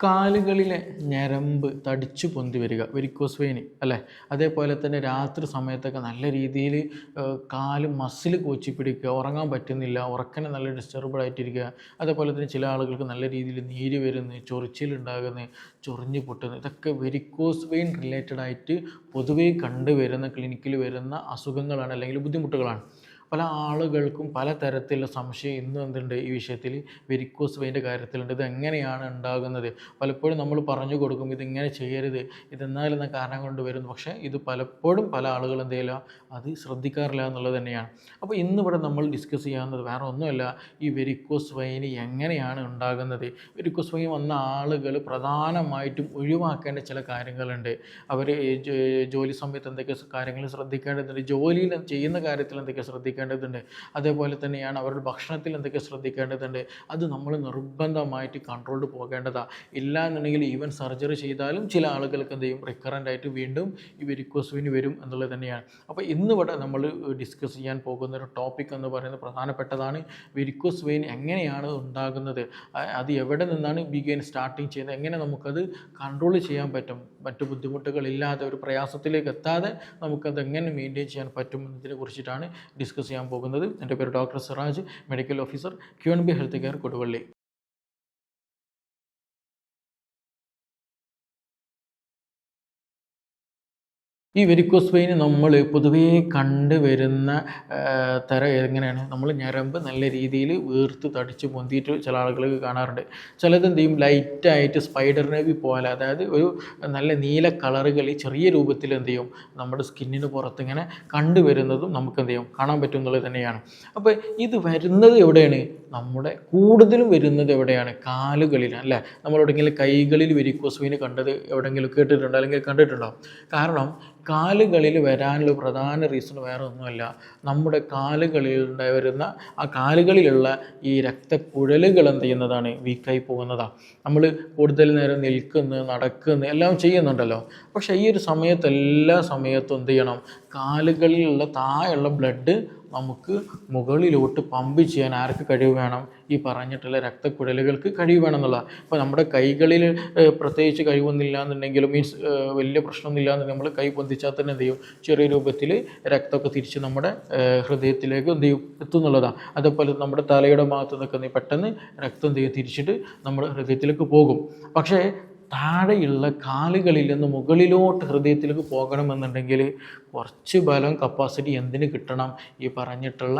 കാലുകളിലെ ഞരമ്പ് തടിച്ചു പൊന്തി വരിക വെരിക്കോസ് വേനി അല്ലേ? അതേപോലെ തന്നെ രാത്രി സമയത്തൊക്കെ നല്ല രീതിയിൽ കാൽ മസിൽ കോച്ചി പിടിക്കുക ഉറങ്ങാൻ പറ്റുന്നില്ല ഉറക്കനെ നല്ല ഡിസ്റ്റർബഡ് ആയിട്ടിരിക്കുക. അതേപോലെ തന്നെ ചില ആളുകൾക്ക് നല്ല രീതിയിൽ നീര് വരുന്നു ചൊറിച്ചിലുണ്ടാകുന്നു ചൊറിഞ്ഞു പൊട്ടുന്നു ഇതൊക്കെ വെരിക്കോസ് വെയിൻ റിലേറ്റഡ് ആയിട്ട് പൊതുവേ കണ്ടുവരുന്ന ക്ലിനിക്കിൽ വരുന്ന അസുഖങ്ങളാണ് അല്ലെങ്കിൽ ബുദ്ധിമുട്ടുകളാണ്. പല ആളുകൾക്കും പല തരത്തിലുള്ള സംശയം ഇന്നും എന്തുണ്ട് ഈ വിഷയത്തിൽ? വെരിക്കോസ് വെയിന്റെ കാര്യത്തിലുണ്ട്. ഇത് എങ്ങനെയാണ് ഉണ്ടാകുന്നത്? പലപ്പോഴും നമ്മൾ പറഞ്ഞു കൊടുക്കും ഇതിങ്ങനെ ചെയ്യരുത്. ഇതെന്നാലെന്ന കാരണം കൊണ്ട് വരുന്നു. പക്ഷേ ഇത് പലപ്പോഴും പല ആളുകൾ എന്ത് ചെയ്യില്ല അത് ശ്രദ്ധിക്കാറില്ല എന്നുള്ളത് തന്നെയാണ്. അപ്പോൾ ഇന്നിവിടെ നമ്മൾ ഡിസ്കസ് ചെയ്യാവുന്നത് വേറെ ഒന്നുമല്ല ഈ വെരിക്കോസ് വെയിൻ എങ്ങനെയാണ് ഉണ്ടാകുന്നത്? വെരിക്കോസ് വെയിൻ വന്ന ആളുകൾ പ്രധാനമായിട്ടും ഒഴിവാക്കേണ്ട ചില കാര്യങ്ങളുണ്ട്. അവർ ജോലി സമയത്ത് എന്തൊക്കെ കാര്യങ്ങൾ ശ്രദ്ധിക്കേണ്ടതുണ്ട്? ജോലിയിൽ ചെയ്യുന്ന കാര്യത്തിൽ എന്തൊക്കെ ശ്രദ്ധിക്കേണ്ടതുണ്ട്. അതേപോലെ തന്നെയാണ് അവരുടെ ഭക്ഷണത്തിൽ എന്തൊക്കെ ശ്രദ്ധിക്കേണ്ടതുണ്ട്. അത് നമ്മൾ നിർബന്ധമായിട്ട് കൺട്രോൾഡ് പോകേണ്ടതാണ് ഇല്ല എന്നുണ്ടെങ്കിൽ ഈവൻ സർജറി ചെയ്താലും ചില ആളുകൾക്ക് എന്ത് ചെയ്യും? റിക്കറന്റ് ആയിട്ട് വീണ്ടും ഈ വെരിക്കോസുവിന് വരും എന്നുള്ളത് തന്നെയാണ്. അപ്പോൾ ഇന്നിവിടെ നമ്മൾ ഡിസ്കസ് ചെയ്യാൻ പോകുന്ന ഒരു ടോപ്പിക് എന്ന് പറയുന്നത് പ്രധാനപ്പെട്ടതാണ് വെരിക്കോസ് വെയിൻ എങ്ങനെയാണ് ഉണ്ടാകുന്നത്. അത് എവിടെ നിന്നാണ് ബിഗെയിൻ സ്റ്റാർട്ടിങ് ചെയ്യുന്നത്? എങ്ങനെ നമുക്കത് കൺട്രോൾ ചെയ്യാൻ പറ്റും? മറ്റു ബുദ്ധിമുട്ടുകളില്ലാതെ ഒരു പ്രയാസത്തിലേക്ക് എത്താതെ നമുക്കത് എങ്ങനെ മെയിന്റെയിൻ ചെയ്യാൻ പറ്റും എന്നതിനെ കുറിച്ചിട്ടാണ് ഡിസ്കസ് ചെയ്യാൻ പോകുന്നത്. എന്റെ പേര് doctor Siraj medical officer Q N B health care Koduvally. ഈ വെരിക്കോസ് വെയിൻ നമ്മൾ പൊതുവേ കണ്ടുവരുന്ന തര എങ്ങനെയാണ്? നമ്മൾ ഞരമ്പ് നല്ല രീതിയിൽ വീർത്ത് തടിച്ച് പൊന്തിയിട്ട് ചില ആളുകൾക്ക് കാണാറുണ്ട്. ചിലത് എന്ത് ചെയ്യും? ലൈറ്റായിട്ട് സ്പൈഡർ നെവി പോലെ അതായത് ഒരു നല്ല നീല കളറുകൾ ചെറിയ രൂപത്തിൽ എന്ത് ചെയ്യും? നമ്മുടെ സ്കിന്നിന് പുറത്ത് ഇങ്ങനെ കണ്ടുവരുന്നതും നമുക്ക് എന്ത് ചെയ്യും? കാണാൻ പറ്റും എന്നുള്ളത് തന്നെയാണ്. അപ്പോൾ ഇത് വരുന്നത് എവിടെയാണ്? നമ്മുടെ കൂടുതലും വരുന്നത് എവിടെയാണ്? കാലുകളിലാണ് അല്ലേ? നമ്മളെവിടെയെങ്കിലും കൈകളിൽ വെരിക്കോസ് വെയിൻ കണ്ടത് എവിടെയെങ്കിലും കേട്ടിട്ടുണ്ടോ? അല്ലെങ്കിൽ കണ്ടിട്ടുണ്ടോ? കാരണം കാലുകളിൽ വരാനുള്ള പ്രധാന റീസൺ വേറെ ഒന്നുമല്ല. നമ്മുടെ കാലുകളിൽ ഉണ്ടായി വരുന്ന ആ കാലുകളിലുള്ള ഈ രക്തക്കുഴലുകൾ എന്ത് ചെയ്യുന്നതാണ്? വീക്കായി പോകുന്നതാണ് നമ്മൾ കൂടുതൽ നേരം നിൽക്കുന്ന നടക്കുന്ന എല്ലാം ചെയ്യുന്നുണ്ടല്ലോ. പക്ഷേ ഈ ഒരു സമയത്ത് എല്ലാ സമയത്തും എന്ത് ചെയ്യണം? കാലുകളിലുള്ള താഴെയുള്ള ബ്ലഡ് നമുക്ക് മുകളിലോട്ട് പമ്പ് ചെയ്യാൻ ആർക്ക് കഴിവ് വേണം? ഈ പറഞ്ഞിട്ടുള്ള രക്തക്കുഴലുകൾക്ക് കഴിവ് വേണം എന്നുള്ള. ഇപ്പോൾ നമ്മുടെ കൈകളിൽ പ്രത്യേകിച്ച് കഴിവൊന്നുമില്ല എന്നുണ്ടെങ്കിലും മീൻസ് വലിയ പ്രശ്നമൊന്നുമില്ല എന്നുണ്ടെങ്കിൽ നമ്മൾ കൈ പൊന്തിച്ചാൽ തന്നെ എന്ത് ചെയ്യും? ചെറിയ രൂപത്തിൽ രക്തമൊക്കെ തിരിച്ച് നമ്മുടെ ഹൃദയത്തിലേക്ക് എന്ത് ചെയ്യും? എത്തുന്നുള്ളതാണ് അതേപോലെ നമ്മുടെ തലയുടെ ഭാഗത്ത് നിൽക്കുന്ന പെട്ടെന്ന് രക്തം തിരിച്ചിട്ട് നമ്മുടെ ഹൃദയത്തിലേക്ക് പോകും. പക്ഷേ താഴെയുള്ള കാലുകളിൽ നിന്ന് മുകളിലോട്ട് ഹൃദയത്തിലേക്ക് പോകണമെന്നുണ്ടെങ്കിൽ കുറച്ച് ബലം കപ്പാസിറ്റി എന്തിന് കിട്ടണം? ഈ പറഞ്ഞിട്ടുള്ള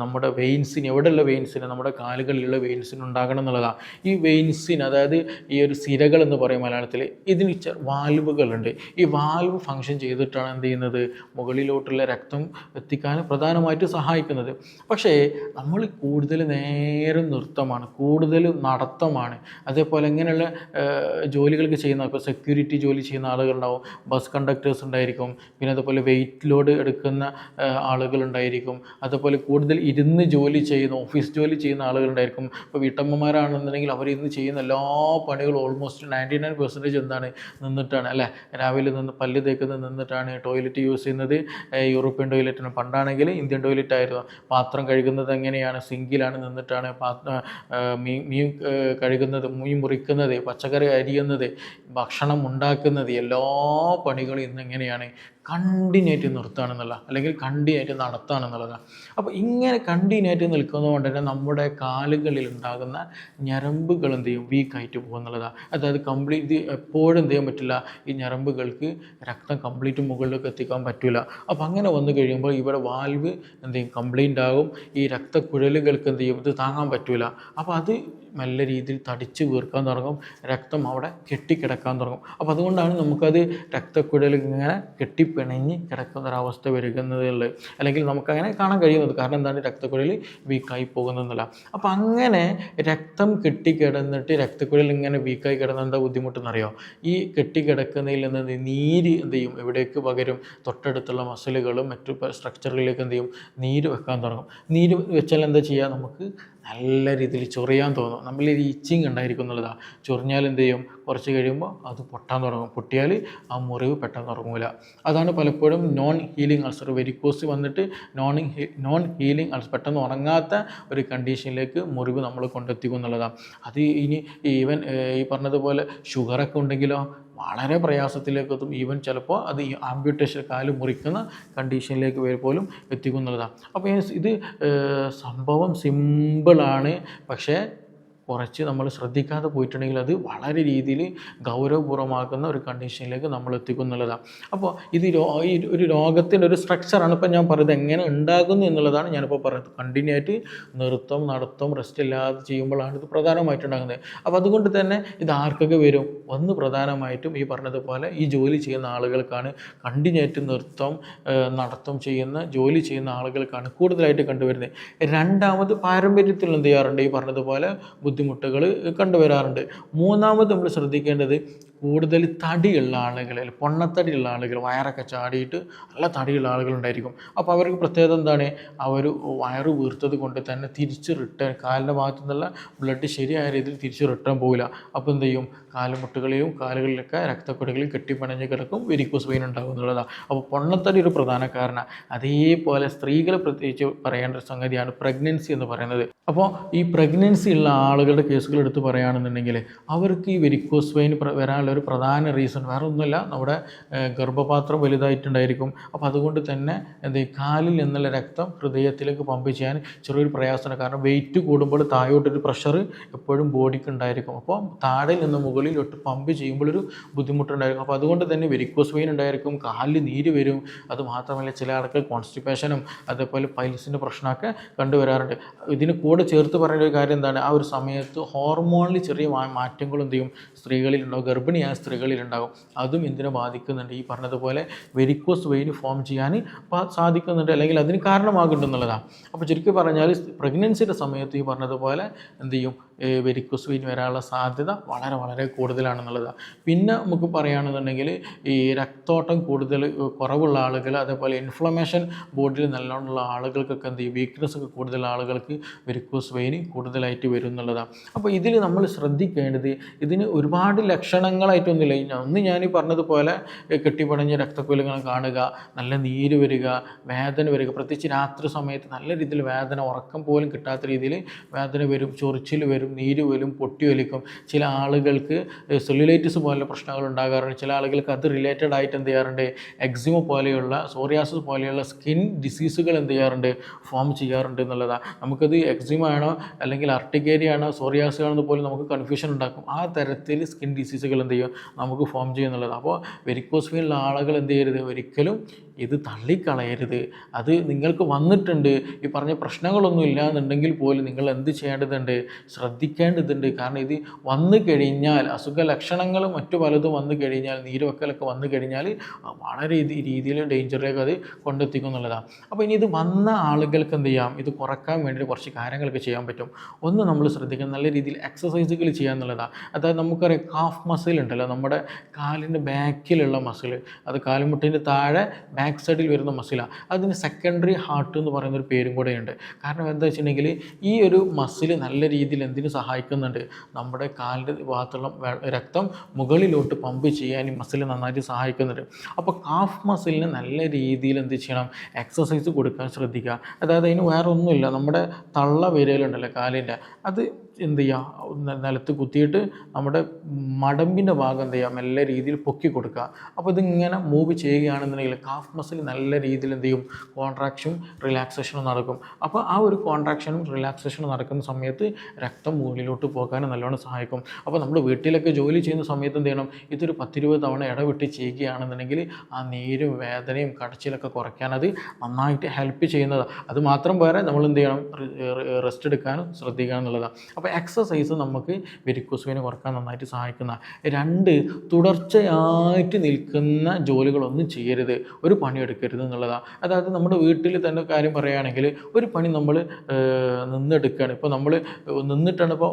നമ്മുടെ വെയിൻസിന് എവിടെയുള്ള വെയിൻസിന് നമ്മുടെ കാലുകളിലുള്ള വെയിൻസിന് ഉണ്ടാകണം എന്നുള്ളതാണ് ഈ വെയിൻസിന് അതായത് ഈ ഒരു സിരകൾ എന്ന് പറയും മലയാളത്തിൽ ഇതിന് വാൽവുകളുണ്ട്. ഈ വാൽവ് ഫങ്ഷൻ ചെയ്തിട്ടാണ് എന്ത് ചെയ്യുന്നത്? മുകളിലോട്ടുള്ള രക്തം എത്തിക്കാൻ പ്രധാനമായിട്ട് സഹായിക്കുന്നത്. പക്ഷേ നമ്മൾ കൂടുതൽ നേരം നൃത്തമാണ് കൂടുതൽ നടത്തമാണ്. അതേപോലെ ഇങ്ങനെയുള്ള ജോലികൾക്ക് ചെയ്യുന്ന ഇപ്പോൾ സെക്യൂരിറ്റി ജോലി ചെയ്യുന്ന ആളുകളുണ്ടാവും. ബസ് കണ്ടക്ടേഴ്സ് ഉണ്ടായിരിക്കും. പിന്നെ അതുപോലെ വെയിറ്റ് ലോഡ് എടുക്കുന്ന ആളുകളുണ്ടായിരിക്കും. അതുപോലെ കൂടുതൽ ഇരുന്ന് ജോലി ചെയ്യുന്ന ഓഫീസ് ജോലി ചെയ്യുന്ന ആളുകളുണ്ടായിരിക്കും. ഇപ്പോൾ വീട്ടമ്മമാരാണെന്നുണ്ടെങ്കിൽ അവർ ഇന്ന് ചെയ്യുന്ന എല്ലാ പണികളും ഓൾമോസ്റ്റ് നയന്റി നയൻ പെർസെന്റേജ് എന്താണ്? നിന്നിട്ടാണ്. അല്ലേ? രാവിലെ നിന്ന് പല്ല് തേക്കുന്നത് നിന്നിട്ടാണ്. ടോയ്ലറ്റ് യൂസ് ചെയ്യുന്നത് യൂറോപ്യൻ ടോയ്ലറ്റാണ് പണ്ടാണെങ്കിൽ ഇന്ത്യൻ ടോയ്ലറ്റ് ആയിരുന്നു. പാത്രം കഴുകുന്നത് എങ്ങനെയാണ്? സിങ്കിലാണ് നിന്നിട്ടാണ് പാത്രം മീൻ മീൻ കഴുകുന്നത് മീൻ മുറിക്കുന്നത് പച്ചക്കറി അരിയുന്നത് ഭക്ഷണം ഉണ്ടാക്കുന്നത് എല്ലാ പണികളും ഇന്ന് എങ്ങനെയാണ് കണ്ടിന്യൂറ്റ് നിർത്തുകയാണെന്നുള്ള അല്ലെങ്കിൽ കണ്ടിന്യൂറ്റ് നടത്തുകയാണെന്നുള്ളതാണ് അപ്പോൾ ഇങ്ങനെ കണ്ടിന്യൂറ്റ് നിൽക്കുന്നതുകൊണ്ട് തന്നെ നമ്മുടെ കാലുകളിൽ ഉണ്ടാകുന്ന ഞരമ്പുകൾ എന്ത് ചെയ്യും? വീക്കായിട്ട് പോകുന്നുള്ളതാണ് അതായത് കംപ്ലീറ്റ് എപ്പോഴും എന്ത് ചെയ്യാൻ പറ്റില്ല? ഈ ഞരമ്പുകൾക്ക് രക്തം കംപ്ലീറ്റ് മുകളിലേക്ക് എത്തിക്കാൻ പറ്റില്ല അപ്പോൾ അങ്ങനെ വന്നു കഴിയുമ്പോൾ ഇവിടെ വാൽവ് എന്ത് ചെയ്യും? കംപ്ലൈന്റ് ആകും. ഈ രക്തക്കുഴലുകൾക്ക് എന്ത് ചെയ്യും? ഇത് താങ്ങാൻ പറ്റില്ല അപ്പോൾ അത് നല്ല രീതിയിൽ തടിച്ച് വീർക്കാൻ തുടങ്ങും രക്തം അവിടെ കെട്ടിക്കിടക്കാൻ തുടങ്ങും. അപ്പോൾ അതുകൊണ്ടാണ് നമുക്കത് രക്തക്കുഴൽ ഇങ്ങനെ കെട്ടിപ്പിണഞ്ഞ് കിടക്കുന്ന ഒരവസ്ഥ വരുന്നത് അല്ലെങ്കിൽ നമുക്കങ്ങനെ കാണാൻ കഴിയുന്നത്. കാരണം എന്താണ്? രക്തക്കുഴൽ വീക്കായി പോകുന്നതെന്നല്ല അപ്പോൾ അങ്ങനെ രക്തം കെട്ടിക്കിടന്നിട്ട് രക്തക്കുഴൽ ഇങ്ങനെ വീക്കായി കിടന്ന എന്താ ബുദ്ധിമുട്ടെന്നറിയോ? ഈ കെട്ടിക്കിടക്കുന്നതിൽ നിന്ന് നീര് എന്ത് ചെയ്യും? എവിടേക്ക് പകരും തൊട്ടടുത്തുള്ള മസിലുകളും മറ്റു സ്ട്രക്ചറുകളിലേക്ക് എന്ത് ചെയ്യും? നീര് വെക്കാൻ തുടങ്ങും. നീര് വെച്ചാൽ എന്താ ചെയ്യുക നമുക്ക് നല്ല രീതിയിൽ ചൊറിയാൻ തോന്നും. നമ്മളിൽ ഈച്ചിങ് ഉണ്ടായിരിക്കും എന്നുള്ളതാണ് ചൊറിഞ്ഞാൽ എന്ത് ചെയ്യും? കുറച്ച് കഴിയുമ്പോൾ അത് പൊട്ടാൻ തുടങ്ങും. പൊട്ടിയാൽ ആ മുറിവ് പെട്ടെന്ന് തുടങ്ങൂല അതാണ് പലപ്പോഴും നോൺ ഹീലിംഗ് അൾസർ വെരിക്കോസ് വന്നിട്ട് നോൺ നോൺ ഹീലിംഗ് അൾസർ പെട്ടെന്ന് ഉറങ്ങാത്ത ഒരു കണ്ടീഷനിലേക്ക് മുറിവ് നമ്മൾ കൊണ്ടെത്തിക്കും എന്നുള്ളതാണ് അത് ഇനി ഈവൻ ഈ പറഞ്ഞതുപോലെ ഷുഗറൊക്കെ ഉണ്ടെങ്കിലോ വളരെ പ്രയാസത്തിലേക്ക് എത്തും ഈവൻ ചിലപ്പോൾ അത് ഈ ആംബ്യൂട്ടേഷൻ കാൽ മുറിക്കുന്ന കണ്ടീഷനിലേക്ക് വരെ പോലും എത്തിക്കുന്നുള്ളതാണ് അപ്പോൾ ഇത് സംഭവം സിമ്പിളാണ് പക്ഷേ കുറച്ച് നമ്മൾ ശ്രദ്ധിക്കാതെ പോയിട്ടുണ്ടെങ്കിൽ അത് വളരെ രീതിയിൽ ഗൗരവപൂർവമാക്കുന്ന ഒരു കണ്ടീഷനിലേക്ക് നമ്മൾ എത്തിക്കും എന്നുള്ളതാണ് അപ്പോൾ ഇത് ഈ ഒരു രോഗത്തിന്റെ ഒരു സ്ട്രക്ചറാണ് ഇപ്പം ഞാൻ പറയുന്നത് എങ്ങനെ ഉണ്ടാകുന്നു എന്നുള്ളതാണ് ഞാനിപ്പോൾ പറയുന്നത് കണ്ടിന്യൂ ആയിട്ട് നൃത്തം നടത്തം റെസ്റ്റ് ഇല്ലാതെ ചെയ്യുമ്പോഴാണ് ഇത് പ്രധാനമായിട്ടുണ്ടാകുന്നത്. അപ്പോൾ അതുകൊണ്ട് തന്നെ ഇത് ആർക്കൊക്കെ വരും? ഒന്ന് പ്രധാനമായിട്ടും ഈ പറഞ്ഞതുപോലെ ഈ ജോലി ചെയ്യുന്ന ആളുകൾക്കാണ്. കണ്ടിന്യൂ ആയിട്ട് നൃത്തം നടത്തും ചെയ്യുന്ന ജോലി ചെയ്യുന്ന ആളുകൾക്കാണ് കൂടുതലായിട്ട് കണ്ടുവരുന്നത്. രണ്ടാമത് പാരമ്പര്യത്തിൽ എന്ത് ചെയ്യാറുണ്ട്? ഈ പറഞ്ഞതുപോലെ ബുദ്ധിമുട്ടുകൾ കണ്ടുവരാറുണ്ട്. മൂന്നാമത് നമ്മൾ ശ്രദ്ധിക്കേണ്ടത് കൂടുതൽ തടിയുള്ള ആളുകളിൽ പൊണ്ണത്തടിയുള്ള ആളുകൾ വയറൊക്കെ ചാടിയിട്ട് നല്ല തടിയുള്ള ആളുകളുണ്ടായിരിക്കും. അപ്പോൾ അവർക്ക് പ്രത്യേകത എന്താണ്? അവർ വയറ് വീർത്തത് കൊണ്ട് തന്നെ തിരിച്ച് റിട്ടേൺ കാലിന്റെ ഭാഗത്തു നിന്നുള്ള ബ്ലഡ് ശരിയായ രീതിയിൽ തിരിച്ച് റിട്ടേൺ പോകില്ല അപ്പോൾ എന്ത് ചെയ്യും? കാലുമുട്ടുകളിലും കാലുകളിലൊക്കെ രക്തക്കൊടികളിൽ കെട്ടിപ്പണഞ്ഞ് കിടക്കും വെരിക്കോസ് വെയിൻ ഉണ്ടാകും എന്നുള്ളതാണ്. അപ്പോൾ പൊണ്ണത്തടി ഒരു പ്രധാന കാരണം. അതേപോലെ സ്ത്രീകൾ പ്രത്യേകിച്ച് പറയേണ്ട ഒരു സംഗതിയാണ് പ്രഗ്നൻസി എന്ന് പറയുന്നത്. അപ്പോൾ ഈ പ്രഗ്നൻസി ഉള്ള ആളുകളുടെ കേസുകൾ എടുത്ത് പറയുകയാണെന്നുണ്ടെങ്കിൽ അവർക്ക് ഈ വെരിക്കോസ് വെയിൻ വരാനുള്ള ഒരു പ്രധാന റീസൺ വേറെ ഒന്നുമില്ല നമ്മുടെ ഗർഭപാത്രം വലുതായിട്ടുണ്ടായിരിക്കും. അപ്പോൾ അതുകൊണ്ട് തന്നെ എന്ത് കാലിൽ നിന്നുള്ള രക്തം ഹൃദയത്തിലേക്ക് പമ്പ് ചെയ്യാൻ ചെറിയൊരു പ്രയാസമാണ്. കാരണം വെയിറ്റ് കൂടുമ്പോൾ താഴോട്ടൊരു പ്രഷർ എപ്പോഴും ബോഡിക്ക് ഉണ്ടായിരിക്കും. അപ്പോൾ താഴെ നിന്ന് മുകളിലോട്ട് പമ്പ് ചെയ്യുമ്പോഴൊരു ബുദ്ധിമുട്ടുണ്ടായിരിക്കും. അപ്പോൾ അതുകൊണ്ട് തന്നെ വെരിക്കോസ് വെയിൻ ഉണ്ടായിരിക്കും കാലിൽ നീര് വരും. അത് മാത്രമല്ല ചില ആൾക്ക് കോൺസ്റ്റിപ്പേഷനും അതേപോലെ പൈൽസിന്റെ പ്രശ്നമൊക്കെ കണ്ടുവരാറുണ്ട്. ഇതിന് കൂടെ ചേർത്ത് പറയേണ്ട ഒരു കാര്യം എന്താണ്? ആ ഒരു സമയത്ത് ഹോർമോണിൽ ചെറിയ മാ- മാറ്റങ്ങളും എന്ത് ചെയ്യും? സ്ത്രീകളിലുണ്ടാവും സ്ത്രീകളിൽ സ്ത്രീകളിലുണ്ടാകും അതും എന്തിനെ ബാധിക്കുന്നുണ്ട്? ഈ പറഞ്ഞതുപോലെ വെരിക്കോസ് വെയിൻ ഫോം ചെയ്യാൻ സാധിക്കുന്നുണ്ട് അല്ലെങ്കിൽ അതിന് കാരണമാകുന്നുണ്ടെന്നുള്ളതാണ് അപ്പോൾ ചുരുക്കി പറഞ്ഞാൽ പ്രഗ്നൻസിയുടെ സമയത്ത് ഈ പറഞ്ഞതുപോലെ എന്ത് ചെയ്യും? വെരിക്കോസ് വെയിൻ വരാനുള്ള സാധ്യത വളരെ വളരെ കൂടുതലാണെന്നുള്ളതാണ്. പിന്നെ നമുക്ക് പറയുകയാണെന്നുണ്ടെങ്കിൽ ഈ രക്തോട്ടം കൂടുതൽ കുറവുള്ള ആളുകൾ അതേപോലെ ഇൻഫ്ലമേഷൻ ബോഡിയിൽ നല്ലോണമുള്ള ആളുകൾക്കൊക്കെ എന്ത് ചെയ്യും? വീക്ക്നെസ് ഒക്കെ കൂടുതൽ ആളുകൾക്ക് വെരിക്കോസ് വെയിൻ കൂടുതലായിട്ട് വരും എന്നുള്ളതാണ്. അപ്പോൾ ഇതിൽ നമ്മൾ ശ്രദ്ധിക്കേണ്ടത് ഇതിന് ഒരുപാട് ലക്ഷണങ്ങളായിട്ടൊന്നുമില്ല ഇനി ഒന്ന് ഞാൻ ഈ പറഞ്ഞതുപോലെ കെട്ടിപ്പടഞ്ഞ രക്തക്കുലങ്ങൾ കാണുക നല്ല നീര് വരിക വേദന വരിക പ്രത്യേകിച്ച് രാത്രി സമയത്ത് നല്ല രീതിയിൽ വേദന ഉറക്കം പോലും കിട്ടാത്ത രീതിയിൽ വേദന വരും ചൊറിച്ചിൽ വരും നീര് വരും പൊട്ടി വലിക്കും ചില ആളുകൾക്ക് സെല്ലുലൈറ്റിസ് പോലുള്ള പ്രശ്നങ്ങൾ ഉണ്ടാകാറുണ്ട്. ചില ആളുകൾക്ക് അത് റിലേറ്റഡ് ആയിട്ട് എന്ത് ചെയ്യാറുണ്ട്? എക്സിമ പോലെയുള്ള സോറിയാസിസ് പോലെയുള്ള സ്കിൻ ഡിസീസുകൾ എന്ത് ചെയ്യാറുണ്ട്? ഫോം ചെയ്യാറുണ്ട് എന്നുള്ളതാണ് നമുക്കത് എക്സിമ ആണോ അല്ലെങ്കിൽ അർട്ടിഗേരിയാണോ ആണോ സോറിയാസ് ആണെന്ന് പോലും നമുക്ക് കൺഫ്യൂഷൻ ഉണ്ടാക്കും. ആ തരത്തിൽ സ്കിൻ ഡിസീസുകൾ എന്ത് ചെയ്യും നമുക്ക് ഫോം ചെയ്യുന്നുള്ളത് അപ്പോൾ വെരിക്കോസ് വെയിനുള്ള ആളുകൾ എന്ത് ചെയ്യരുത്? ഒരിക്കലും ഇത് തള്ളിക്കളയരുത്. അത് നിങ്ങൾക്ക് വന്നിട്ടുണ്ട്. ഈ പറഞ്ഞ പ്രശ്നങ്ങളൊന്നും ഇല്ലാന്നുണ്ടെങ്കിൽ പോലും നിങ്ങൾ എന്ത് ചെയ്യേണ്ടതുണ്ട്? ശ്രദ്ധിക്കേണ്ടതുണ്ട്. കാരണം ഇത് വന്നു കഴിഞ്ഞാൽ അസുഖ ലക്ഷണങ്ങൾ മറ്റു പലതും വന്നു കഴിഞ്ഞാൽ നീരുവെക്കലൊക്കെ വന്നു കഴിഞ്ഞാൽ വളരെ രീതിയിൽ ഡേഞ്ചറിലേക്ക് അത് കൊണ്ടെത്തിക്കും എന്നുള്ളതാണ്. അപ്പോൾ ഇനി ഇത് വന്ന ആളുകൾക്ക് എന്ത് ചെയ്യാം? ഇത് കുറയ്ക്കാൻ വേണ്ടി കുറച്ച് കാര്യങ്ങളൊക്കെ ചെയ്യാൻ പറ്റും. ഒന്ന് നമ്മൾ ശ്രദ്ധിക്കണം. നല്ല രീതിയിൽ എക്സസൈസുകൾ ചെയ്യുക എന്നുള്ളതാണ്. അതായത് നമുക്കറിയാം കാഫ് മസിൽ ഉണ്ടല്ലോ. നമ്മുടെ കാലിന്റെ ബാക്കിലുള്ള മസിൽ അത് കാലുമുട്ടിന്റെ താഴെ ബാക്ക് സൈഡിൽ വരുന്ന മസിലാണ് അതിന് സെക്കൻഡറി ഹാർട്ട് എന്ന് പറയുന്ന ഒരു പേരും കൂടെയുണ്ട് കാരണം എന്താ വെച്ചിട്ടുണ്ടെങ്കിൽ ഈ ഒരു മസിൽ നല്ല രീതിയിൽ എന്തിനു സഹായിക്കുന്നുണ്ട്? നമ്മുടെ കാലിന്റെ ഭാഗത്തുള്ള രക്തം മുകളിലോട്ട് പമ്പ് ചെയ്യാൻ ഈ മസിൽ നന്നായിട്ട് സഹായിക്കുന്നുണ്ട്. അപ്പോൾ കാഫ് മസിലിന് നല്ല രീതിയിൽ എന്ത് ചെയ്യണം? എക്സസൈസ് കൊടുക്കാൻ ശ്രദ്ധിക്കുക. അതായത് അതിന് വേറെ ഒന്നുമില്ല നമ്മുടെ തള്ള വിരലുണ്ടല്ലോ കാലിന്റെ. അത് എന്ത് ചെയ്യുക നിലത്ത് കുത്തിയിട്ട് നമ്മുടെ മടമ്പിന്റെ ഭാഗം എന്ത് ചെയ്യുക നല്ല രീതിയിൽ പൊക്കി കൊടുക്കുക. അപ്പോൾ ഇതിങ്ങനെ മൂവ് ചെയ്യുകയാണെന്നുണ്ടെങ്കിൽ കാഫ് മസിൽ നല്ല രീതിയിൽ എന്ത് ചെയ്യും? കോൺട്രാക്ഷനും റിലാക്സേഷനും നടക്കും. അപ്പോൾ ആ ഒരു കോൺട്രാക്ഷനും റിലാക്സേഷനും നടക്കുന്ന സമയത്ത് രക്തം മുകളിലോട്ട് പോകാൻ നല്ലോണം സഹായിക്കും. അപ്പോൾ നമ്മൾ വീട്ടിലൊക്കെ ജോലി ചെയ്യുന്ന സമയത്ത് എന്ത് ചെയ്യണം? ഇതൊരു പത്തിരുപത് തവണ ഇടവിട്ട് ചെയ്യുകയാണെന്നുണ്ടെങ്കിൽ ആ നീരും വേദനയും കടച്ചിലൊക്കെ കുറയ്ക്കാനത് നന്നായിട്ട് ഹെൽപ്പ് ചെയ്യുന്നതാണ് അത് മാത്രം പോരാ നമ്മൾ എന്ത് ചെയ്യണം? റെസ്റ്റ് എടുക്കാനും ശ്രദ്ധിക്കുക എന്നുള്ളതാണ് അപ്പോൾ അപ്പോൾ എക്സസൈസ് നമുക്ക് വെരിക്കോസുവിനെ കുറയ്ക്കാൻ നന്നായിട്ട് സഹായിക്കുന്ന രണ്ട് തുടർച്ചയായിട്ട് നിൽക്കുന്ന ജോലികളൊന്നും ചെയ്യരുത്. ഒരു പണി എടുക്കരുത് എന്നുള്ളതാണ് അതായത് നമ്മുടെ വീട്ടിൽ തന്നെ കാര്യം പറയുകയാണെങ്കിൽ ഒരു പണി നമ്മൾ നിന്നെടുക്കുകയാണ്. ഇപ്പോൾ നമ്മൾ നിന്നിട്ടാണ് ഇപ്പോൾ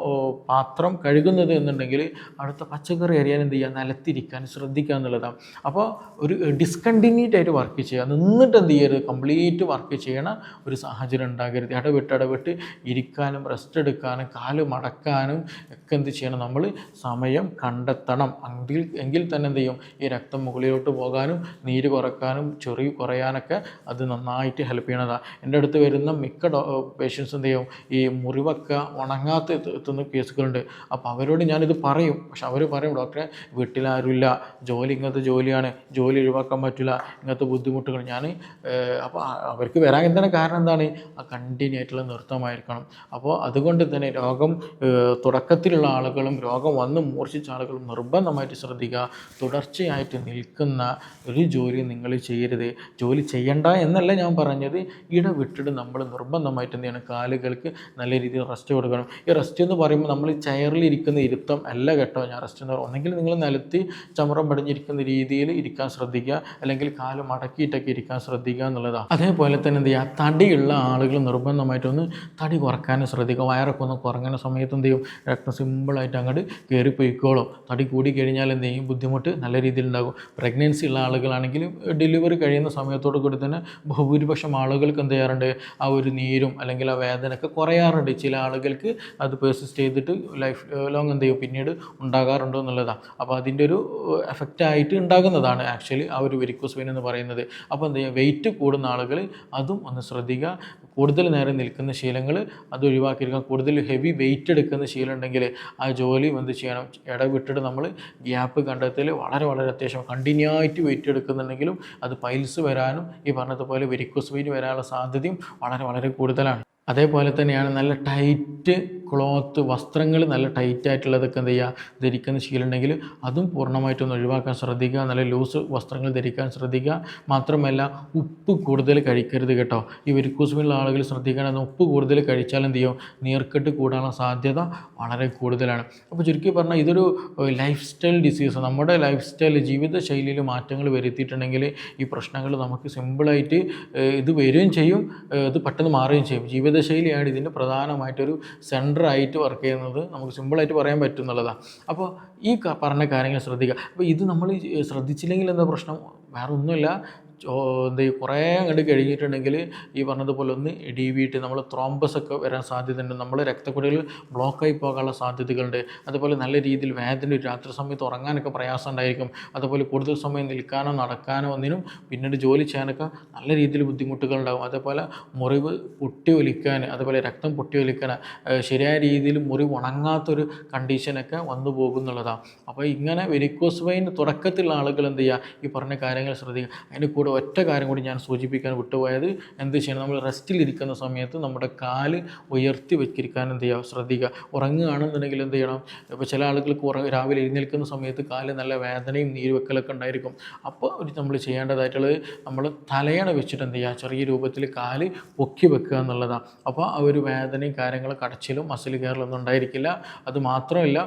പാത്രം കഴുകുന്നത് എന്നുണ്ടെങ്കിൽ അടുത്ത പച്ചക്കറി അറിയാൻ എന്ത് ചെയ്യുക? നിലത്തിരിക്കാൻ ശ്രദ്ധിക്കുക എന്നുള്ളതാണ് അപ്പോൾ ഒരു ഡിസ്കണ്ടിന്യൂറ്റ് ആയിട്ട് വർക്ക് ചെയ്യുക. നിന്നിട്ട് എന്ത് ചെയ്യരുത്? കംപ്ലീറ്റ് വർക്ക് ചെയ്യണ ഒരു സാഹചര്യം ഉണ്ടാകരുത്. ഇടവിട്ട് ഇടവിട്ട് ഇരിക്കാനും റെസ്റ്റ് എടുക്കാനും കാൽ മടക്കാനും ഒക്കെ എന്ത് ചെയ്യണം? നമ്മൾ സമയം കണ്ടെത്തണം. എങ്കിൽ എങ്കിൽ തന്നെ എന്ത് ചെയ്യും? ഈ രക്തം മുകളിലോട്ട് പോകാനും നീര് കുറക്കാനും ചൊറി കുറയാനൊക്കെ അത് നന്നായിട്ട് ഹെൽപ്പ് ചെയ്യണതാണ് എന്റെ അടുത്ത് വരുന്ന മിക്ക പേഷ്യൻസ് എന്ത് ചെയ്യും? ഈ മുറിവൊക്കെ ഉണങ്ങാത്ത എത്തു- എത്തുന്ന കേസുകളുണ്ട്. അപ്പോൾ അവരോട് ഞാനിത് പറയും. പക്ഷെ അവർ പറയും ഡോക്ടറെ വീട്ടിലാരുമില്ല. ജോലി ഇങ്ങനത്തെ ജോലിയാണ്. ജോലി ഒഴിവാക്കാൻ പറ്റില്ല. ഇങ്ങനത്തെ ബുദ്ധിമുട്ടുകൾ. ഞാൻ അപ്പോൾ അവർക്ക് വരാൻ എന്താണ് കാരണം എന്താണ്? ആ കണ്ടിന്യൂ ആയിട്ടുള്ള നൃത്തമായിരിക്കണം. അപ്പോൾ അതുകൊണ്ട് തന്നെ രോഗം ഏഹ്, തുടക്കത്തിലുള്ള ആളുകളും രോഗം വന്ന് മൂർച്ഛിച്ച ആളുകളും നിർബന്ധമായിട്ട് ശ്രദ്ധിക്കുക. തുടർച്ചയായിട്ട് നിൽക്കുന്ന ഒരു ജോലി നിങ്ങൾ ചെയ്യരുത്. ജോലി ചെയ്യണ്ട എന്നല്ല ഞാൻ പറഞ്ഞത്. ഇടവിട്ടിട്ട് നമ്മൾ നിർബന്ധമായിട്ട് എന്ത് ചെയ്യണം? കാലുകൾക്ക് നല്ല രീതിയിൽ റെസ്റ്റ് കൊടുക്കണം. ഈ റെസ്റ്റ് എന്ന് പറയുമ്പോൾ നമ്മൾ ചെയറിൽ ഇരിക്കുന്ന ഇരുത്തം അല്ല കേട്ടോ ഞാൻ റെസ്റ്റ് എന്ന് പറയുന്നത്. ഒന്നെങ്കിൽ നിങ്ങൾ നിലത്ത് ചമറം പടിഞ്ഞിരിക്കുന്ന രീതിയിൽ ഇരിക്കാൻ ശ്രദ്ധിക്കുക. അല്ലെങ്കിൽ കാൽ മടക്കിയിട്ടൊക്കെ ഇരിക്കാൻ ശ്രദ്ധിക്കുക എന്നുള്ളതാണ് അതേപോലെ തന്നെ എന്ത് ചെയ്യുക? തടിയുള്ള ആളുകൾ നിർബന്ധമായിട്ടൊന്ന് തടി കുറക്കാനും ശ്രദ്ധിക്കുക. വയറൊക്കെ ഒന്ന് കുറങ്ങുന്ന സമയത്ത് എന്ത് ചെയ്യും? രക്തം സിമ്പിളായിട്ട് അങ്ങോട്ട് കയറി പോയിക്കോളും. തടി കൂടി കഴിഞ്ഞാൽ എന്ത് ചെയ്യും? ബുദ്ധിമുട്ട് നല്ല രീതിയിൽ ഉണ്ടാകും. പ്രഗ്നൻസി ഉള്ള ആളുകളാണെങ്കിൽ ഡെലിവറി കഴിയുന്ന സമയത്തോട് കൂടി തന്നെ ബഹുഭൂരിപക്ഷം ആളുകൾക്ക് എന്ത് ചെയ്യാറുണ്ട്? ആ ഒരു നീരും അല്ലെങ്കിൽ ആ വേദനയൊക്കെ കുറയാറുണ്ട്. ചില ആളുകൾക്ക് അത് പേഴ്സിസ്റ്റ് ചെയ്തിട്ട് ലൈഫ് ലോങ് എന്ത് ചെയ്യും? പിന്നീട് ഉണ്ടാകാറുണ്ടോ എന്നുള്ളതാണ് അപ്പോൾ അതിന്റെ ഒരു എഫക്റ്റ് ആയിട്ട് ഉണ്ടാകുന്നതാണ് ആക്ച്വലി ആ ഒരു വെരിക്കോസ് വെയിൻ എന്ന് പറയുന്നത്. അപ്പോൾ എന്ത് ചെയ്യുക വെയിറ്റ് കൂടുന്ന ആളുകൾ അതും ഒന്ന് ശ്രദ്ധിക്കുക. കൂടുതൽ നേരം നിൽക്കുന്ന ശീലങ്ങൾ അത് ഒഴിവാക്കിയിരിക്കുക. കൂടുതൽ ഹെവി വെയിറ്റ് എടുക്കുന്ന ശീലം ഉണ്ടെങ്കിൽ ആ ജോലിയും എന്ത് ചെയ്യണം? ഇടവിട്ടിട്ട് നമ്മൾ ഗ്യാപ്പ് കണ്ടെത്തൽ വളരെ വളരെ അത്യാവശ്യം. കണ്ടിന്യൂ ആയിട്ട് വെയിറ്റ് എടുക്കുന്നുണ്ടെങ്കിലും അത് പൈൽസ് വരാനും ഈ പറഞ്ഞതുപോലെ വെരിക്കോസ് വെയിൻ വരാനുള്ള സാധ്യതയും വളരെ വളരെ കൂടുതലാണ്. അതേപോലെ തന്നെയാണ് നല്ല ടൈറ്റ് ക്ലോത്ത് വസ്ത്രങ്ങൾ നല്ല ടൈറ്റ് ആയിട്ടുള്ളതൊക്കെ എന്ത് ചെയ്യുക ധരിക്കുന്ന ശീലമുണ്ടെങ്കിൽ അതും പൂർണമായിട്ടൊന്ന് ഒഴിവാക്കാൻ ശ്രദ്ധിക്കുക. നല്ല ലൂസ് വസ്ത്രങ്ങൾ ധരിക്കാൻ ശ്രദ്ധിക്കുക. മാത്രമല്ല ഉപ്പ് കൂടുതൽ കഴിക്കരുത് കേട്ടോ. ഈ വെരിക്കോസുമുള്ള ആളുകൾ ശ്രദ്ധിക്കണം. ഉപ്പ് കൂടുതൽ കഴിച്ചാൽ എന്ത് ചെയ്യും? നീർക്കെട്ട് കൂടാനുള്ള സാധ്യത വളരെ കൂടുതലാണ്. അപ്പോൾ ചുരുക്കി പറഞ്ഞാൽ ഇതൊരു ലൈഫ് സ്റ്റൈൽ ഡിസീസ് നമ്മുടെ ലൈഫ് സ്റ്റൈൽ ജീവിതശൈലിയിൽ മാറ്റങ്ങൾ വരുത്തിയിട്ടുണ്ടെങ്കിൽ ഈ പ്രശ്നങ്ങൾ നമുക്ക് സിമ്പിളായിട്ട് ഇത് വരികയും ചെയ്യും. ഇത് പെട്ടെന്ന് മാറുകയും ചെയ്യും. ജീവിതശൈലിയാണ് ഇതിന്റെ പ്രധാനമായിട്ടൊരു സെന്റർ ആയിട്ട് വർക്ക് ചെയ്യുന്നത് നമുക്ക് സിമ്പിളായിട്ട് പറയാൻ പറ്റും എന്നുള്ളതാണ് അപ്പോൾ ഈ പറഞ്ഞ കാര്യങ്ങൾ ശ്രദ്ധിക്കുക അപ്പോൾ ഇത് നമ്മൾ ശ്രദ്ധിച്ചില്ലെങ്കിൽ എന്താ പ്രശ്നം? വേറെ ഒന്നുമില്ല എന്ത് കുറേ അങ്ങോട്ട് കഴിഞ്ഞിട്ടുണ്ടെങ്കിൽ ഈ പറഞ്ഞതുപോലെ ഒന്ന് ഡീവിയിട്ട് നമ്മൾ ത്രോംബസ് ഒക്കെ വരാൻ സാധ്യതയുണ്ട്. നമ്മൾ രക്തക്കുടികൾ ബ്ലോക്കായി പോകാനുള്ള സാധ്യതകളുണ്ട്. അതുപോലെ നല്ല രീതിയിൽ വേദന രാത്രി സമയത്ത് ഉറങ്ങാനൊക്കെ പ്രയാസം ഉണ്ടായിരിക്കും. അതുപോലെ കൂടുതൽ സമയം നിൽക്കാനോ നടക്കാനോ ഒന്നിനും പിന്നീട് ജോലി ചെയ്യാനൊക്കെ നല്ല രീതിയിൽ ബുദ്ധിമുട്ടുകൾ ഉണ്ടാകും അതേപോലെ മുറിവ് പൊട്ടി ഒലിക്കാൻ അതുപോലെ രക്തം പൊട്ടി ഒലിക്കാൻ ശരിയായ രീതിയിൽ മുറിവ് ഉണങ്ങാത്തൊരു കണ്ടീഷനൊക്കെ വന്നു പോകുന്നുള്ളതാണ് അപ്പോൾ ഇങ്ങനെ വെരിക്കോസ് വെയിൻ തുടക്കത്തിലുള്ള ആളുകൾ എന്ത് ചെയ്യുക? ഈ പറഞ്ഞ കാര്യങ്ങൾ ശ്രദ്ധിക്കുക. അതിന് ഒറ്റ കാര്യം കൂടി ഞാൻ സൂചിപ്പിക്കാൻ വിട്ടുപോയത് എന്ത് ചെയ്യണം നമ്മൾ റെസ്റ്റിലിരിക്കുന്ന സമയത്ത് നമ്മുടെ കാൽ ഉയർത്തി വെച്ചിരിക്കാൻ എന്ത് ചെയ്യുക ശ്രദ്ധിക്കുക. ഉറങ്ങുകയാണെന്നുണ്ടെങ്കിൽ എന്ത് ചെയ്യണം? ഇപ്പോൾ ചില ആളുകൾക്ക് ഉറ രാവിലെ എഴുന്നേൽക്കുന്ന സമയത്ത് കാൽ നല്ല വേദനയും നീരുവെക്കലൊക്കെ ഉണ്ടായിരിക്കും. അപ്പോൾ ഒരു നമ്മൾ ചെയ്യേണ്ടതായിട്ടുള്ളത് നമ്മൾ തലയണ വെച്ചിട്ട് എന്ത് ചെയ്യുക? ചെറിയ രൂപത്തിൽ കാൽ പൊക്കി വെക്കുക എന്നുള്ളതാണ് അപ്പോൾ ആ ഒരു വേദനയും കാര്യങ്ങളും കടച്ചിലും മസിൽ കയറലൊന്നും ഉണ്ടായിരിക്കില്ല. അത് മാത്രമല്ല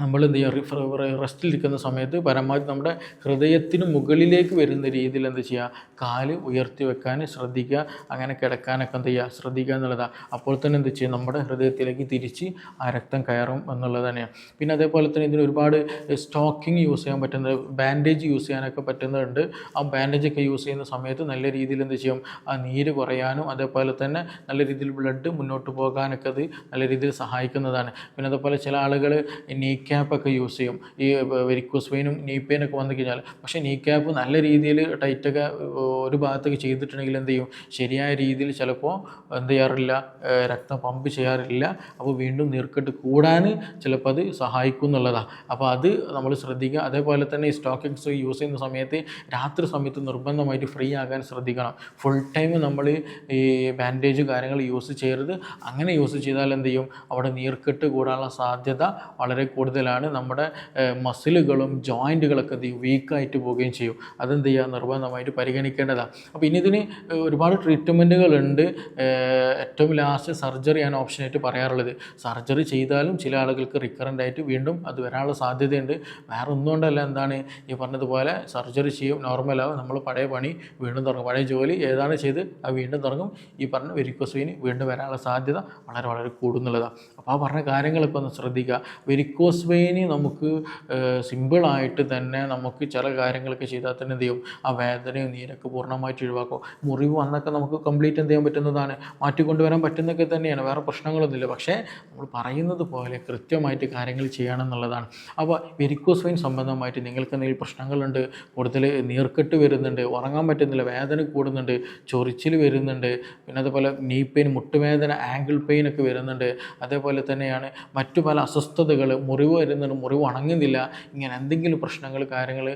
നമ്മൾ എന്ത് ചെയ്യുക റെസ്റ്റിൽ ഇരിക്കുന്ന സമയത്ത് പരമാവധി നമ്മുടെ ഹൃദയത്തിന് മുകളിലേക്ക് വരുന്ന രീതിയിൽ എന്ത് ചെയ്യുക? കാൽ ഉയർത്തി വെക്കാൻ ശ്രദ്ധിക്കുക അങ്ങനെ കിടക്കാനൊക്കെ എന്ത് ചെയ്യുക? ശ്രദ്ധിക്കുക എന്നുള്ളതാണ് അപ്പോൾ തന്നെ എന്ത് ചെയ്യുക? നമ്മുടെ ഹൃദയത്തിലേക്ക് തിരിച്ച് ആ രക്തം കയറും എന്നുള്ളത് തന്നെയാണ്. പിന്നെ അതേപോലെ തന്നെ ഇതിന് ഒരുപാട് സ്റ്റോക്കിംഗ് യൂസ് ചെയ്യാൻ പറ്റുന്നത് ബാൻഡേജ് യൂസ് ചെയ്യാനൊക്കെ പറ്റുന്നുണ്ട്. ആ ബാൻഡേജ് ഒക്കെ യൂസ് ചെയ്യുന്ന സമയത്ത് നല്ല രീതിയിൽ എന്ത് ചെയ്യും? ആ നീര് കുറയാനും അതേപോലെ തന്നെ നല്ല രീതിയിൽ ബ്ലഡ് മുന്നോട്ട് പോകാനൊക്കെ അത് നല്ല രീതിയിൽ സഹായിക്കുന്നതാണ്. പിന്നെ അതേപോലെ ചില ആളുകൾ നീ ക്യാപ്പ് ഒക്കെ യൂസ് ചെയ്യും. ഈ വെരിക്കോസ് വെയിനും നീ പെയിനൊക്കെ വന്നു കഴിഞ്ഞാൽ പക്ഷേ നീ ക്യാപ്പ് നല്ല രീതിയിൽ ടൈറ്റൊക്കെ ഒരു ഭാഗത്തൊക്കെ ചെയ്തിട്ടുണ്ടെങ്കിൽ എന്ത് ചെയ്യും? ശരിയായ രീതിയിൽ ചിലപ്പോൾ എന്ത് ചെയ്യാറില്ല രക്തം പമ്പ് ചെയ്യാറില്ല. അപ്പോൾ വീണ്ടും നീർക്കെട്ട് കൂടാൻ ചിലപ്പോൾ അത് സഹായിക്കും എന്നുള്ളതാണ് അപ്പോൾ അത് നമ്മൾ ശ്രദ്ധിക്കുക. അതേപോലെ തന്നെ ഈ സ്റ്റോക്കിങ്സ് യൂസ് ചെയ്യുന്ന സമയത്ത് രാത്രി സമയത്ത് നിർബന്ധമായിട്ട് ഫ്രീ ആകാൻ ശ്രദ്ധിക്കണം. ഫുൾ ടൈം നമ്മൾ ഈ ബാൻഡേജ് കാര്യങ്ങൾ യൂസ് ചെയ്യരുത്. അങ്ങനെ യൂസ് ചെയ്താൽ എന്ത് ചെയ്യും? അവിടെ നീർക്കെട്ട് കൂടാനുള്ള സാധ്യത വളരെ കൂടുതൽ കൂടുതലാണ് നമ്മുടെ മസിലുകളും ജോയിന്റുകളൊക്കെ എന്ത് വീക്കായിട്ട് പോവുകയും ചെയ്യും. അതെന്ത് ചെയ്യുക നിർബന്ധമായിട്ട് പരിഗണിക്കേണ്ടതാണ് അപ്പോൾ ഇനി ഇതിന് ഒരുപാട് ട്രീറ്റ്മെന്റുകളുണ്ട് ഏറ്റവും ലാസ്റ്റ് സർജറിയാണ് ഓപ്ഷനായിട്ട് പറയാറുള്ളത്. സർജറി ചെയ്താലും ചില ആളുകൾക്ക് റിക്കറന്റ് ആയിട്ട് വീണ്ടും അത് വരാനുള്ള സാധ്യതയുണ്ട്. വേറെ ഒന്നുകൊണ്ടല്ല എന്താണ്? ഈ പറഞ്ഞതുപോലെ സർജറി ചെയ്യും നോർമലാവും നമ്മൾ പഴയ പണി വീണ്ടും തുടങ്ങും. പഴയ ജോലി ഏതാണ് ചെയ്ത് അത് വീണ്ടും തുടങ്ങും. ഈ പറഞ്ഞ വെരിക്കോസ്വീന് വീണ്ടും വരാനുള്ള സാധ്യത വളരെ വളരെ കൂടുന്നുള്ളതാണ് അപ്പോൾ ആ പറഞ്ഞ കാര്യങ്ങളൊക്കെ ഒന്ന് ശ്രദ്ധിക്കുക. വെരിക്കോസ് വെയിന് നമുക്ക് സിമ്പിളായിട്ട് തന്നെ നമുക്ക് ചില കാര്യങ്ങളൊക്കെ ചെയ്താൽ തന്നെ എന്ത് ചെയ്യും? ആ വേദനയും നീരൊക്കെ പൂർണമായിട്ട് ഒഴിവാക്കും. മുറിവ് വന്നൊക്കെ നമുക്ക് കംപ്ലീറ്റ് എന്ത് ചെയ്യാൻ പറ്റുന്നതാണ്? മാറ്റിക്കൊണ്ടുവരാൻ പറ്റുന്നൊക്കെ തന്നെയാണ്. വേറെ പ്രശ്നങ്ങളൊന്നുമില്ല. പക്ഷേ നമ്മൾ പറയുന്നത് പോലെ കൃത്യമായിട്ട് കാര്യങ്ങൾ ചെയ്യണം എന്നുള്ളതാണ്. അപ്പോൾ വെരിക്കോസ് വെയിൻ സംബന്ധമായിട്ട് നിങ്ങൾക്ക് എന്തെങ്കിലും പ്രശ്നങ്ങളുണ്ട്? കൂടുതൽ നീർക്കെട്ട് വരുന്നുണ്ട്. ഉറങ്ങാൻ പറ്റുന്നില്ല. വേദന കൂടുന്നുണ്ട്. ചൊറിച്ചിൽ വരുന്നുണ്ട്. പിന്നെ അതുപോലെ നീ പെയിൻ മുട്ടുവേദന ആങ്കിൾ പെയിൻ ഒക്കെ വരുന്നുണ്ട്. അതേപോലെ തന്നെയാണ് മറ്റു പല അസ്വസ്ഥതകൾ മുറിവ് വരുന്നുണ്ട് മുറിവ് ഉണങ്ങുന്നില്ല ഇങ്ങനെ എന്തെങ്കിലും പ്രശ്നങ്ങൾ കാര്യങ്ങൾ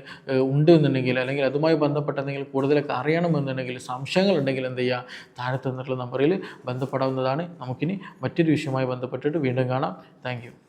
ഉണ്ട് എന്നുണ്ടെങ്കിൽ അല്ലെങ്കിൽ അതുമായി ബന്ധപ്പെട്ട എന്തെങ്കിലും കൂടുതലൊക്കെ അറിയണമെന്നുണ്ടെങ്കിൽ സംശയങ്ങളുണ്ടെങ്കിൽ എന്ത് ചെയ്യുക താഴെ തന്നിട്ടുള്ള നമ്പറിൽ ബന്ധപ്പെടാവുന്നതാണ്. നമുക്കിനി മറ്റൊരു വിഷയവുമായി ബന്ധപ്പെട്ടിട്ട് വീണ്ടും കാണാം. താങ്ക്